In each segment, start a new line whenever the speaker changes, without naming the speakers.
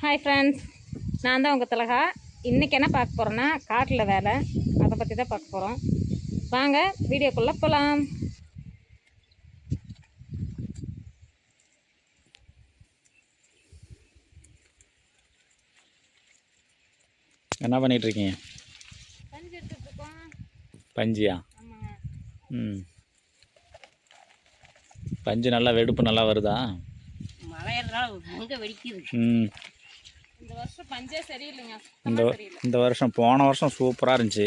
Hi friends நான் தான் உங்கள் திலகா. இன்றைக்கி என்ன பார்க்க போகிறோன்னா காட்டில் வேலை. அதை பற்றி தான் பார்க்க போகிறோம் வாங்க வீடியோக்குள்ளே போகலாம்
என்ன பண்ணிட்டு இருக்கீங்க
பஞ்சு
பஞ்சியா? ம். பஞ்சு நல்லா வெடுப்பு நல்லா வருதா?
மழையறதுனால எங்கே வெடிக்குது.
ம்.
இந்த வருஷம் பஞ்சே சரியில்லைங்க.
இந்த வருஷம் போன வருஷம் சூப்பராக இருந்துச்சு.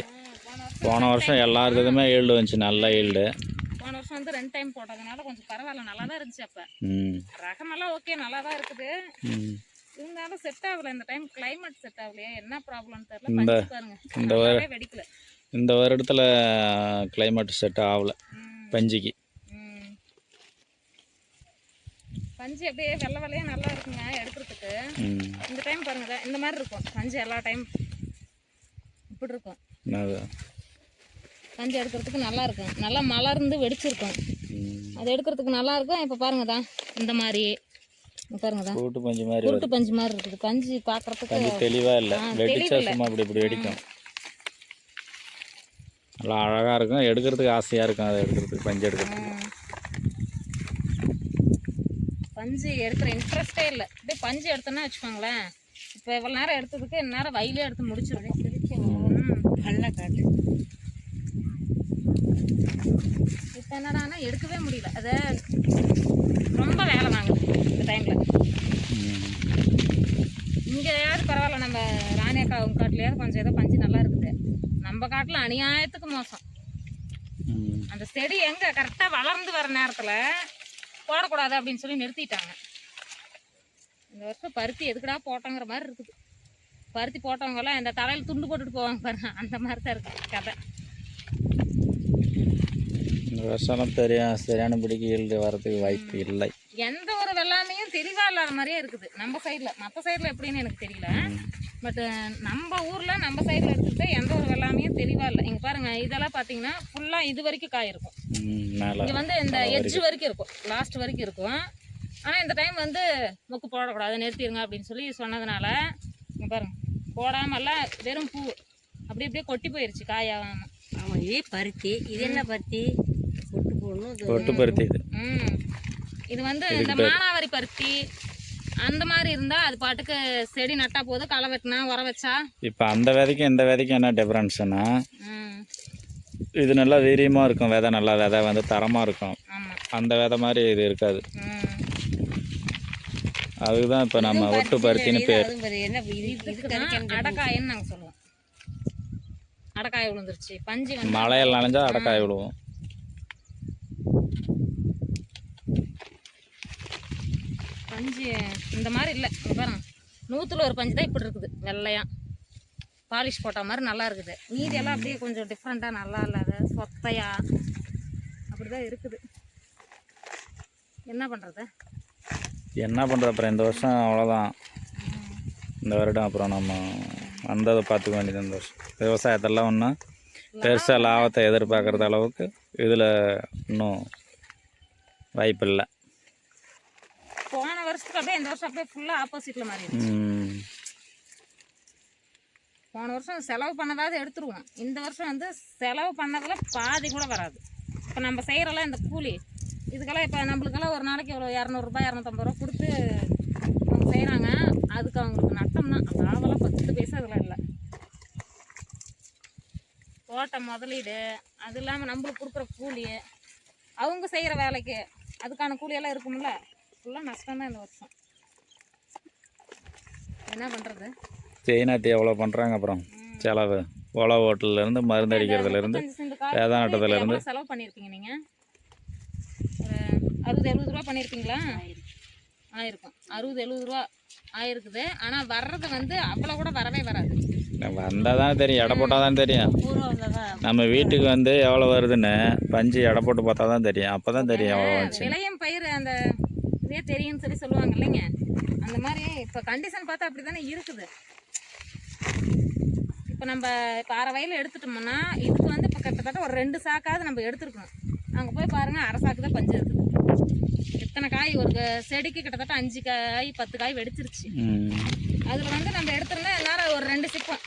போன வருஷம்
எல்லாருக்குமே ஈல்டு வந்துச்சு நல்ல ஈல்டு.
போன வருஷம் வந்து ரெண்டு டைம் போட்டதுனால கொஞ்சம் பரவாயில்ல நல்லா தான் இருந்துச்சு அப்போ. ரகமெல்லாம் ஓகே நல்லா தான் இருக்குது இருந்தாலும் செட் ஆகல இந்த டைம் கிளைமேட் செட் ஆகலையா. என்ன ப்ராப்ளம் தெரியல
இந்த- இந்த
வெடிக்கல.
இந்த வருடத்தில் climate செட் ஆகல. பஞ்சிக்கு
ம். பஞ்சு அப்படியே வெள்ளை வெள்ளையா நல்லா இருக்குங்க எடுக்கிறதுக்கு. இந்த டைம் பாருங்க இந்த மாதிரி இருக்கும். பஞ்சு எல்லா டைம் இப்படி இருக்கும்? பஞ்சு எடுக்கிறதுக்கு நல்லா இருக்கும். நல்லா மலர்ந்து வெடிச்சிருக்கும். அது எடுக்கிறதுக்கு நல்லா இருக்கும். இப்போ பாருங்க தான் இந்த மாதிரி. பாருங்க
கூட்டு பஞ்சு மாதிரி
பஞ்சு இருக்குது. பஞ்சு பார்க்கறதுக்கு
தெளிவாக இல்லை. வெடிச்சா. சும்மா இப்படி இப்படி வெடிக்கும். நல்லா அழகாக இருக்கும். எடுக்கிறதுக்கு ஆசையாக இருக்கும். அதை எடுக்கிறதுக்கு பஞ்சு எடுக்கிறதுக்கு
ம். பஞ்சு எடுக்கிற இன்ட்ரெஸ்டே இல்லை. அப்படியே பஞ்சு எடுத்தோன்னா வச்சுக்கோங்களேன். இப்போ இவ்வளோ நேரம் எடுத்ததுக்கு இந்நேரம் வயலே எடுத்து முடிச்சிருக்கேன்
நல்ல காட்டு.
இப்போ என்னடான்னா எடுக்கவே முடியல. அதை ரொம்ப வேலை வாங்குது இந்த டைமில் இங்கேயாவது பரவாயில்ல நம்ம ராணியக்கா அவங்க காட்டுலையாவது கொஞ்சம் ஏதோ பஞ்சு நல்லா இருக்குது. நம்ம காட்டில் அநியாயத்துக்கு மோசம். அந்த செடி எங்கே? கரெக்டாக வளர்ந்து வர நேரத்தில் போடக்கூடாது அப்படின்னு சொல்லி நிறுத்திட்டாங்க. இந்த வருஷம் பருத்தி எதுக்குடா போட்டோங்கிற மாதிரி இருக்குது. பருத்தி போட்டவங்கெல்லாம் இந்த தலையில் துண்டு போட்டுட்டு போவாங்க பாருங்க. அந்த மாதிரி தான் இருக்குது கதை.
இந்த வருஷம்லாம் தெரியும் சரியானபடிக்கு ஈல்டு வரதுக்கு வாய்ப்பு இல்லை.
எந்த ஒரு வெள்ளாமையும் தெளிவா இல்லாத மாதிரியே இருக்குது. நம்ம சைடில் மற்ற சைடில் எப்படின்னு எனக்கு தெரியல. பட் நம்ம ஊரில் நம்ம சைடில் எடுத்துக்கிட்டு எந்த ஒரு வெள்ளாமையும் தெளிவாக இல்லை. இங்கே பாருங்க இதெல்லாம் பார்த்தீங்கன்னா ஃபுல்லாக இது வரைக்கும் காய் இருக்கும்.
ம், மேலே
இங்கே வந்து இந்த எட்ஜ் வரைக்கும். இருக்கும். லாஸ்ட் வரைக்கும் இருக்கும். ஆனால் இந்த டைம் வந்து மொக்கு போடக்கூடாது நிறுத்திடுங்க அப்படின்னு சொல்லி சொன்னதுனால இங்கே பாருங்க போடாமல்லாம் வெறும் பூ. அப்படி அப்படியே கொட்டி போயிருச்சு காயாகாம
ஆமாம் இதே பருத்தி. இது என்ன பருத்தி? பொட்டு போடணும் இது
ஒட்டு பருத்தி இது.
ம். இது வந்து இந்த மானாவாரி பருத்தி அந்த மாதிரி இருந்தால் அது பாட்டுக்கு செடி நட்டா போதும் களை வெட்டினா உரம் வச்சா?
இப்போ அந்த விதைக்கும் இந்த விதைக்கும் என்ன டிஃப்ரென்ஸ்னா
ம்.
இது நல்லா வீரியமாக இருக்கும் விதை நல்லா விதை வந்து தரமாக இருக்கும். அந்த விதை மாதிரி இது இருக்காது.
ம்.
அதுக்கு தான் இப்போ நம்ம ஒட்டு பருத்தின்னு பேர்.
அடக்காயன்னு நாங்கள் சொல்லுவோம். அடக்காய் விழுந்துருச்சு. பஞ்சு
மழையில் நனைஞ்சா அடக்காய் விழுவும்.
பஞ்சு இந்த மாதிரி இல்லை. பாருங்க. நூற்றுல ஒரு பஞ்சு தான் இப்படி இருக்குது வெள்ளையாக பாலிஷ் போட்ட மாதிரி நல்லா இருக்குது. மீதி எல்லாம் அப்படியே கொஞ்சம் டிஃப்ரெண்ட்டாக நல்லா இல்லாத சொத்தையா. அப்படி தான் இருக்குது. என்ன பண்ணுறது
என்ன பண்ணுறது அப்புறம் இந்த வருஷம் அவ்வளோதான் இந்த வருடம் அப்புறம் நம்ம வந்ததை பார்த்துக்க வேண்டியது இந்த வருஷம். விவசாயத்தெல்லாம் ஒன்றும் பெருசாக லாபத்தை எதிர்பார்க்குறது அளவுக்கு இதில் இன்னும் வாய்ப்பு இல்லை
போன வருஷத்துக்கு அப்படியே இந்த வருஷம் அப்படியே ஃபுல்லாக ஆப்போசிட்டில் மாறி இருக்கு.
ம்,
போன வருஷம் செலவு பண்ணதாவது எடுத்துருவோம். இந்த வருஷம் வந்து செலவு பண்ணதில் பாதி கூட வராது. இப்போ நம்ம செய்கிறலாம் இந்த கூலி இதுக்கெல்லாம் இப்போ நம்மளுக்கெல்லாம் ஒரு நாளைக்கு ஒரு இரநூறுபா இரநூத்தம்பது ரூபா கொடுத்து அவங்க செய்கிறாங்க அதுக்கு அவங்களுக்கு நட்டம் தான் அந்த பத்து பைசா அதில் இல்லை. போட்ட முதலீடு அது இல்லாமல் நம்மளுக்கு கொடுக்குற கூலி அவங்க செய்கிற வேலைக்கு அதுக்கான கூலியெல்லாம் இருக்கும்ல? ஃபுல்லாக நஷ்டம் தான் இந்த வருஷம். என்ன பண்ணுறது
தேயினாத்தி எவ்வளோ பண்ணுறாங்க அப்புறம்? செலவு. ஓலை ஓட்டல்லேருந்து மருந்து அடிக்கிறதுலேருந்து வேதா நட்டதுலேருந்து
எவ்வளவு செலவு பண்ணியிருப்பீங்க நீங்கள் அறுபது எழுபது ரூபா பண்ணியிருப்பீங்களா ஆயிருக்கும். அறுபது எழுபது ரூபா ஆயிருக்குது. ஆனால் வர்றது வந்து அவ்வளோ கூட வரவே வராது.
வந்தால் தானே தெரியும். எடை போட்டால் தான் தெரியும் நம்ம வீட்டுக்கு வந்து எவ்வளோ வருதுன்னு பஞ்சு எடை போட்டு பார்த்தா தான் தெரியும். அப்போ தான் தெரியும் எவ்வளோ
விளையும் பயிர் அந்த இதே தெரியும்னு சொல்லி சொல்லுவாங்க இல்லைங்க? அந்த மாதிரி இப்போ கண்டிஷன் பார்த்தா அப்படி தானே இருக்குது. இப்போ நம்ம இப்போ அரை வயல் எடுத்துட்டோம்னா இதுக்கு வந்து இப்போ கிட்டத்தட்ட ஒரு ரெண்டு சாக்காவது நம்ம எடுத்துருக்கணும். அங்கே போய் பாருங்கள் அரை சாக்கு தான் பஞ்சு இருக்குது இத்தனை காய்? ஒரு செடிக்கு கிட்டத்தட்ட அஞ்சு காய் பத்து காய் வெடிச்சிருச்சு. அதில் வந்து நம்ம எடுத்திருந்தா எல்லாரும் ஒரு ரெண்டு சிப்பம்.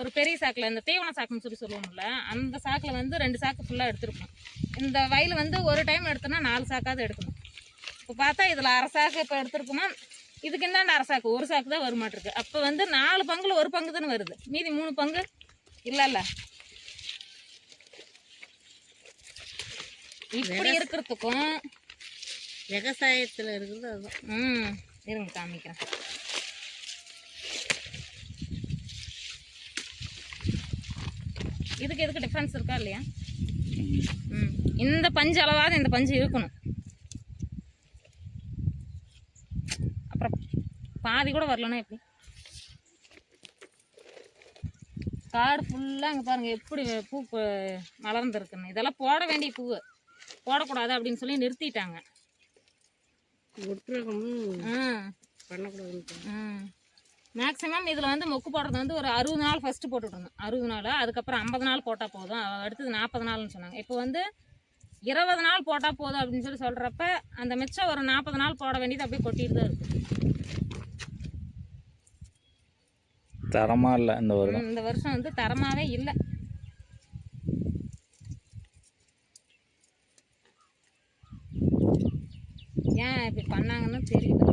ஒரு பெரிய சாக்கில் இந்த தீவன சாக்குன்னு சொல்லி சொல்லுவோம்ல அந்த சாக்கில் வந்து ரெண்டு சாக்கு ஃபுல்லாக எடுத்துருக்கணும். இந்த வயல் வந்து ஒரு டைம் எடுத்தோம்னா நாலு சாக்காவது எடுக்கணும். இப்போ பார்த்தா இதில் அரை சாக்கு இப்போ எடுத்துருக்குமா? இதுக்கு இந்தாண்ட அரை சாக்கு. ஒரு சாக்கு தான் வருமாட்டிருக்கு. அப்போ வந்து நாலு பங்குல ஒரு பங்கு தானே வருது? மீதி மூணு பங்கு? இல்லைல்ல இப்படி இருக்கிறதுக்கும்
விவசாயத்தில் இருக்கிறது அதுதான்.
ம் இருங்க காமிக்கிறேன். இதுக்கு எதுக்கு டிஃப்ரென்ஸ் இருக்கா இல்லையா?
ம்.
ம் இந்த பஞ்சு அளவாவது இந்த பஞ்சு இருக்கணும். பாதி கூட வரலன்னா எப்படி? காடு ஃபுல்லாக அங்கே பாருங்கள் எப்படி பூ மலர்ந்துருக்குன்னு. இதெல்லாம் போட வேண்டிய பூ போடக்கூடாது அப்படின்னு சொல்லி நிறுத்திட்டாங்க. மேக்ஸிமம் இதில் வந்து மொக்கு போடுறது வந்து ஒரு அறுபது நாள் ஃபஸ்ட்டு போட்டுட்ருந்தோம் அறுபது நாள் அதுக்கப்புறம் ஐம்பது நாள் போட்டால் போதும். அடுத்தது நாற்பது நாள்னு சொன்னாங்க. இப்போ வந்து இருபது நாள் போட்டால் போதும் அப்படின்னு சொல்லி சொல்கிறப்ப அந்த மிச்சம் ஒரு நாற்பது நாள் போட வேண்டியது அப்படியே கொட்டிட்டு தான் இருக்குது
தரமா இல்லை இந்த வருடம்.
இந்த வருஷம் வந்து தரமாகவே இல்லை. ஏன் இப்படி பண்ணாங்கன்னு தெரியல.